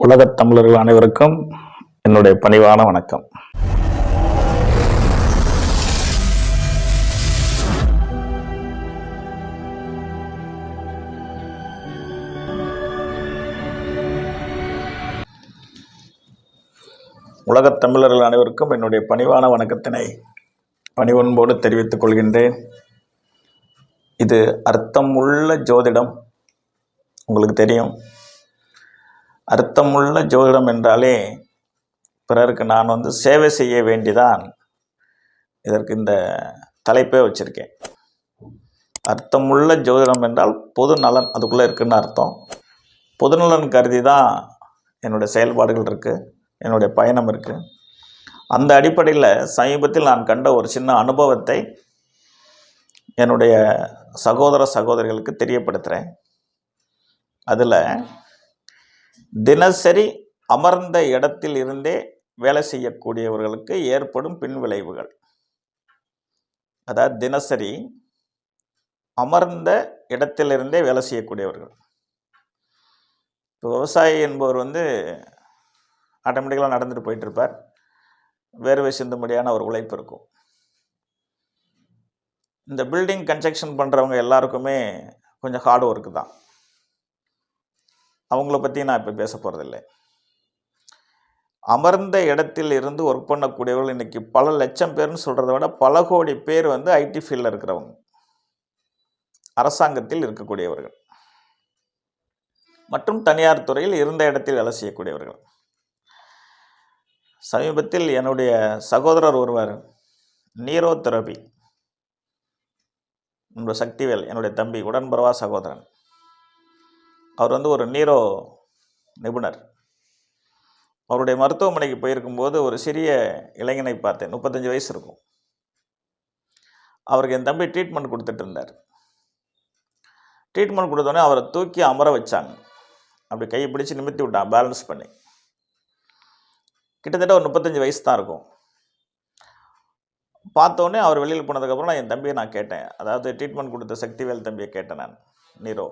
உலகத் தமிழர்கள் அனைவருக்கும் என்னுடைய பணிவான வணக்கம். உலகத் தமிழர்கள் அனைவருக்கும் என்னுடைய பணிவான வணக்கத்தினை பணிவன்போடு தெரிவித்துக் கொள்கின்றேன். இது அர்த்தம் உள்ள ஜோதிடம். உங்களுக்கு தெரியும். அர்த்தமுள்ள ஜோதிடம் என்றாலே பிறருக்கு நான் வந்து சேவை செய்ய வேண்டிதான். இதற்கு இந்த தலைப்பே வச்சுருக்கேன். அர்த்தமுள்ள ஜோதிடம் என்றால் பொது நலன் அதுக்குள்ளே இருக்குன்னு அர்த்தம். பொதுநலன் கருதி தான் என்னுடைய செயல்பாடுகள் இருக்குது என்னுடைய பயணம் இருக்குது அந்த அடிப்படையில் சமீபத்தில் நான் கண்ட ஒரு சின்ன அனுபவத்தை என்னுடைய சகோதர சகோதரிகளுக்கு தெரியப்படுத்துகிறேன் அதில் தினசரி அமர்ந்த இடத்தில் இருந்தே வேலை செய்யக்கூடியவர்களுக்கு ஏற்படும் பின்விளைவுகள் அதாவது தினசரி அமர்ந்த இடத்திலிருந்தே வேலை செய்யக்கூடியவர்கள். இப்போ விவசாயி என்பவர் வந்து ஆட்டோமேட்டிக்கலாக நடந்துட்டு போயிட்டு இருப்பார் வேர்வை சிந்தும்படியான ஒரு உழைப்பு இருக்கும். இந்த பில்டிங் கன்ஸ்ட்ரக்ஷன் பண்ணுறவங்க எல்லாருக்குமே கொஞ்சம் ஹார்ட் ஒர்க்கு தான். அவங்கள பற்றி நான் இப்போ பேச போகிறதில்லை அமர்ந்த இடத்தில் இருந்து ஒர்க் பண்ணக்கூடியவர்கள் இன்றைக்கி பல லட்சம் பேர்னு சொல்கிறத விட பல கோடி பேர் வந்து ஐடி ஃபீல்டில் இருக்கிறவங்க. அரசாங்கத்தில் இருக்கக்கூடியவர்கள். மற்றும் தனியார் துறையில் இருந்த இடத்தில் வேலை செய்யக்கூடியவர்கள். சமீபத்தில் என்னுடைய சகோதரர் ஒருவர் நீரோ தெரபி என்னோட சக்திவேல் என்னுடைய தம்பி உடன்பரவா சகோதரன். அவர் வந்து ஒரு நீரோ நிபுணர். அவருடைய மருத்துவமனைக்கு போயிருக்கும்போது ஒரு சிறிய இளைஞனை பார்த்தேன். முப்பத்தஞ்சு வயசு இருக்கும். அவருக்கு என் தம்பி ட்ரீட்மெண்ட் கொடுத்துட்டு இருந்தார். ட்ரீட்மெண்ட் கொடுத்தோடனே அவரை தூக்கி அமர வச்சாங்க. அப்படி கையை பிடிச்சி நிமித்தி விட்டான். பேலன்ஸ் பண்ணி. கிட்டத்தட்ட ஒரு முப்பத்தஞ்சு வயசு தான் இருக்கும். பார்த்தோன்னே அவர் வெளியில் போனதுக்கப்புறம் நான் என் தம்பியை நான் கேட்டேன். அதாவது ட்ரீட்மெண்ட் கொடுத்த சக்திவேல் தம்பியை கேட்டேன் நான். நீரோ.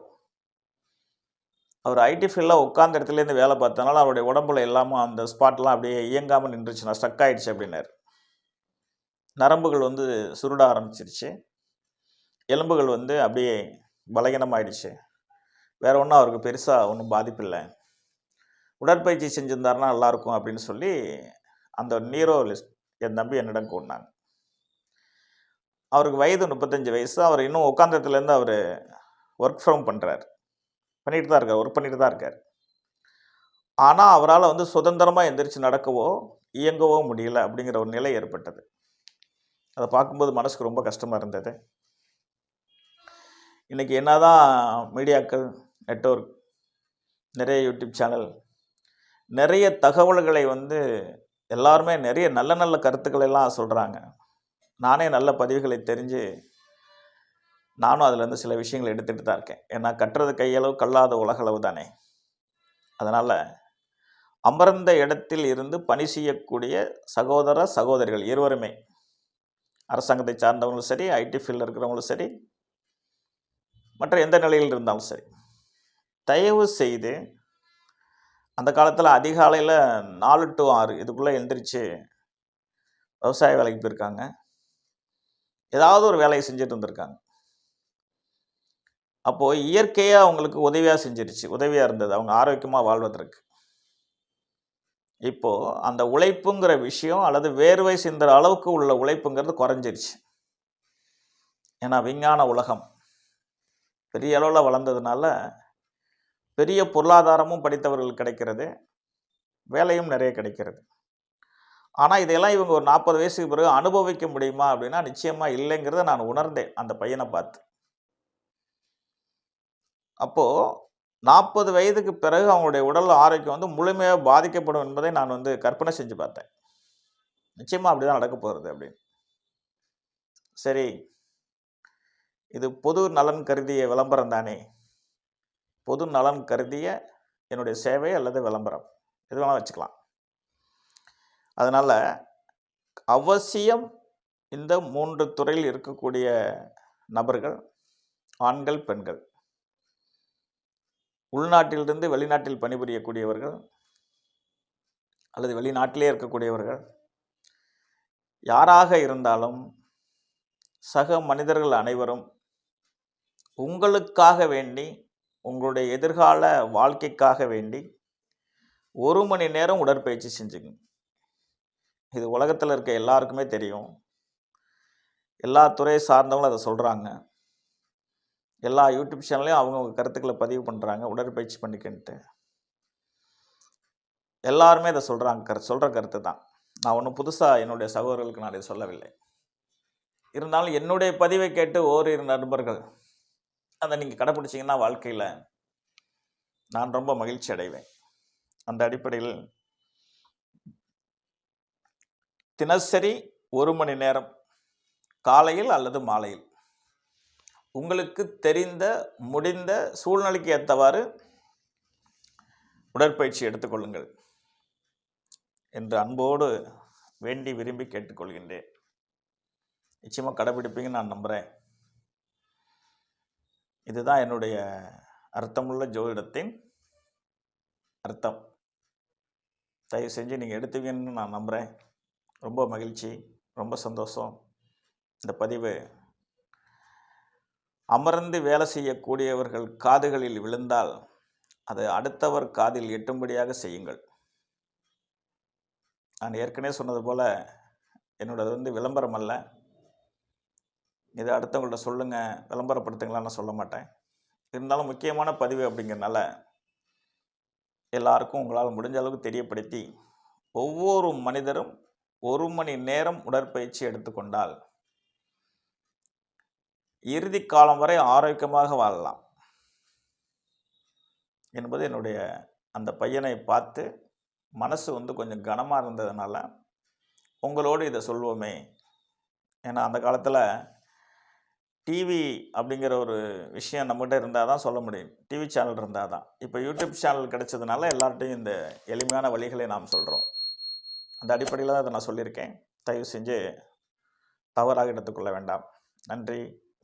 அவர் ஐடி ஃபீல்டில் உட்காந்த இடத்துலேருந்து வேலை பார்த்தனால அவருடைய உடம்புல எல்லாமும் அந்த ஸ்பாட்லாம் அப்படியே இயங்காமல் நின்றுச்சுன்னா ஸ்டக் ஆகிடுச்சு அப்படின்னாரு. நரம்புகள் வந்து சுருட ஆரம்பிச்சிருச்சு. எலும்புகள் வந்து அப்படியே பலகீனமாயிடுச்சு. வேறு ஒன்றும் அவருக்கு பெருசாக ஒன்றும் பாதிப்பில்லை. உடற்பயிற்சி செஞ்சுருந்தாருன்னா நல்லாயிருக்கும் அப்படின்னு சொல்லி அந்த நீரோ லிஸ்ட் என் தம்பி என்னிடம் கூடினாங்க அவருக்கு வயது முப்பத்தஞ்சு வயசு. அவர் இன்னும் உட்காந்தத்துலேருந்து அவர் ஒர்க் ஃப்ரம் பண்ணுறாரு பண்ணிட்டு தான் இருக்கார் ஒர்க் பண்ணிட்டு தான் இருக்கார். ஆனால் அவரால் வந்து சுதந்திரமாக எந்திரிச்சு நடக்கவோ இயங்கவோ முடியல அப்படிங்கிற ஒரு நிலை ஏற்பட்டது. அதை பார்க்கும்போது மனசுக்கு ரொம்ப கஷ்டமாக இருந்தது. இன்றைக்கி என்ன தான் மீடியாக்கள் நெட்வொர்க் நிறைய யூடியூப் சேனல் நிறைய தகவல்களை வந்து எல்லாருமே நிறைய நல்ல நல்ல கருத்துக்களை எல்லாம் சொல்கிறாங்க நானே நல்ல பதிவுகளை தெரிஞ்சு நானும் அதுலேருந்து சில விஷயங்களை எடுத்துகிட்டு தான் இருக்கேன். ஏன்னா கட்டுறது கையளவு கல்லாத உலகளவு தானே. அதனால் அமர்ந்த இடத்தில் இருந்து பணி செய்யக்கூடிய சகோதர சகோதரிகள் இருவருமே அரசாங்கத்தை சார்ந்தவங்களும் சரி ஐடி ஃபீல்டில் இருக்கிறவங்களும் சரி மற்ற எந்த நிலையில் இருந்தாலும் சரி தயவு செய்து அந்த காலத்தில் அதிகாலையில் நாலு டு ஆறு இதுக்குள்ளே எழுந்திரிச்சு விவசாய வேலைக்கு போயிருக்காங்க. ஏதாவது ஒரு வேலையை செஞ்சுட்டு இருந்திருக்காங்க அப்போது இயற்கையாக அவங்களுக்கு உதவியாக செஞ்சிருச்சு. உதவியாக இருந்தது. அவங்க ஆரோக்கியமாக வாழ்வதற்கு. இப்போது அந்த உழைப்புங்கிற விஷயம் அல்லது வேர்வை சிந்துற அளவுக்கு உள்ள உழைப்புங்கிறது குறைஞ்சிருச்சு. ஏன்னா விஞ்ஞான உலகம் பெரிய அளவில் வளர்ந்ததுனால பெரிய பொருளாதாரமும் படித்தவர்கள் கிடைக்கிறது. வேலையும் நிறைய கிடைக்கிறது. ஆனால் இதையெல்லாம் இவங்க ஒரு நாற்பது வயசுக்கு பிறகு அனுபவிக்க முடியுமா அப்படின்னா நிச்சயமாக இல்லைங்கிறத நான் உணர்ந்தேன். அந்த பையனை பார்த்து. அப்போது நாற்பது வயதுக்கு பிறகு அவங்களுடைய உடல் ஆரோக்கியம் வந்து முழுமையாக பாதிக்கப்படும் என்பதை நான் வந்து கற்பனை செஞ்சு பார்த்தேன். நிச்சயமாக அப்படி தான் நடக்க போகிறது அப்படின்னு. சரி. இது பொது நலன் கருதிய விளம்பரம் தானே? பொது நலன் கருதிய என்னுடைய சேவை அல்லது விளம்பரம்? எது வேணால் வச்சுக்கலாம். அதனால் அவசியம் இந்த மூன்று துறையில் இருக்கக்கூடிய நபர்கள் ஆண்கள் பெண்கள். உள்நாட்டிலிருந்து வெளிநாட்டில் பணிபுரியக்கூடியவர்கள் அல்லது வெளிநாட்டிலே இருக்கக்கூடியவர்கள் யாராக இருந்தாலும் சக மனிதர்கள் அனைவரும் உங்களுக்காக வேண்டி உங்களுடைய எதிர்கால வாழ்க்கைக்காக வேண்டி ஒரு மணி நேரம் உடற்பயிற்சி செஞ்சுங்க. இது உலகத்தில் இருக்க எல்லாருக்குமே தெரியும். எல்லா துறை சார்ந்தவங்களும் அதை சொல்கிறாங்க எல்லா யூடியூப் சேனல்லையும் அவங்கவுங்க கருத்துக்களை பதிவு பண்ணுறாங்க உடற்பயிற்சி பண்ணிக்கின்ட்டு. எல்லாருமே இதை சொல்கிறாங்க கரு சொல்கிற கருத்து தான். நான் ஒன்றும் புதுசாக என்னுடைய சகோதரர்களுக்கு நான் இதை சொல்லவில்லை. இருந்தாலும் என்னுடைய பதிவை கேட்டு ஓரிரு நண்பர்கள் அதை நீங்கள் கடைப்பிடிச்சிங்கன்னா வாழ்க்கையில் நான் ரொம்ப மகிழ்ச்சி அடைவேன். அந்த அடிப்படையில் தினசரி ஒரு மணி நேரம் காலையில் அல்லது மாலையில். உங்களுக்கு தெரிந்த முடிந்த சூழ்நிலைக்கு ஏற்றவாறு உடற்பயிற்சி எடுத்துக்கொள்ளுங்கள் என்று அன்போடு வேண்டி விரும்பி கேட்டுக்கொள்கின்றேன். நிச்சயமாக கடைபிடிப்பீங்கன்னு நான் நம்புகிறேன் இதுதான் என்னுடைய அர்த்தமுள்ள ஜோதிடத்தின் அர்த்தம். தயவு செஞ்சு நீங்கள் எடுத்துவீங்கன்னு நான் நம்புகிறேன் ரொம்ப மகிழ்ச்சி ரொம்ப சந்தோஷம். இந்த பதிவு அமர்ந்து வேலை செய்யக்கூடியவர்கள் காதுகளில் விழுந்தால் அது அடுத்தவர் காதில் எட்டும்படியாக செய்யுங்கள். நான் ஏற்கனவே சொன்னது போல் என்னோடது வந்து விளம்பரம் அல்ல. இதை அடுத்தவங்கள்ட்ட சொல்லுங்கள் விளம்பரப்படுத்துங்களான்னு நான் சொல்ல மாட்டேன். இருந்தாலும் முக்கியமான பதிவு அப்படிங்கிறனால எல்லாருக்கும் உங்களால் முடிஞ்ச அளவுக்கு தெரியப்படுத்தி ஒவ்வொரு மனிதரும் ஒரு மணி நேரம் உடற்பயிற்சி எடுத்துக்கொண்டால் இறுதி காலம் வரை ஆரோக்கியமாக வாழலாம் என்பது என்னுடைய அந்த பையனை பார்த்து மனசு வந்து கொஞ்சம் கனமாக இருந்ததுனால உங்களோடு இதை சொல்வோமே. ஏன்னா அந்த காலத்தில் டிவி அப்படிங்கிற ஒரு விஷயம் நம்மகிட்ட இருந்தால் தான் சொல்ல முடியும். டிவி சேனல் இருந்தால் தான். இப்போ யூடியூப் சேனல் கிடைச்சதுனால எல்லார்ட்டையும் இந்த எளிமையான வழிகளை நாம் சொல்கிறோம் அந்த அடிப்படையில் தான் இதை நான் சொல்லியிருக்கேன். தயவு செஞ்சு தவறாக எடுத்துக்கொள்ள வேண்டாம். நன்றி.